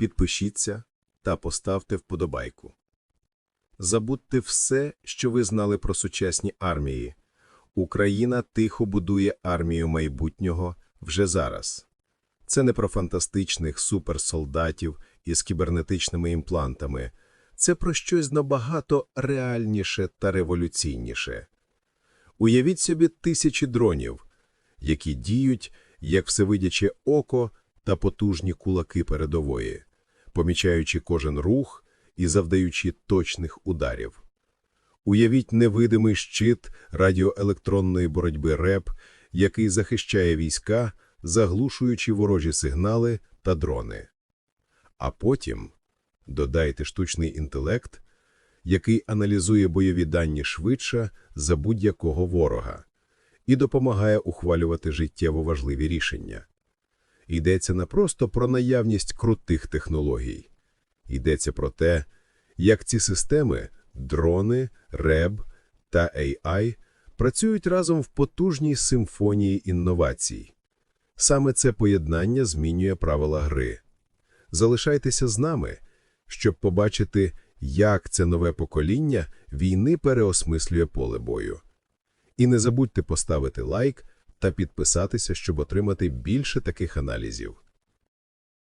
підпишіться та поставте вподобайку. Забудьте все, що ви знали про сучасні армії. Україна тихо будує армію майбутнього вже зараз. Це не про фантастичних суперсолдатів із кібернетичними імплантами. Це про щось набагато реальніше та революційніше. Уявіть собі тисячі дронів, які діють як всевидяче око та потужні кулаки передової, помічаючи кожен рух і завдаючи точних ударів. Уявіть невидимий щит радіоелектронної боротьби РЕП, який захищає війська, заглушуючи ворожі сигнали та дрони. А потім додайте штучний інтелект, який аналізує бойові дані швидше за будь-якого ворога і допомагає ухвалювати життєво важливі рішення. Йдеться не просто про наявність крутих технологій. Йдеться про те, як ці системи – дрони, РЕБ та AI – працюють разом в потужній симфонії інновацій. Саме це поєднання змінює правила гри. Залишайтеся з нами, щоб побачити, як це нове покоління війни переосмислює поле бою. І не забудьте поставити лайк та підписатися, щоб отримати більше таких аналізів.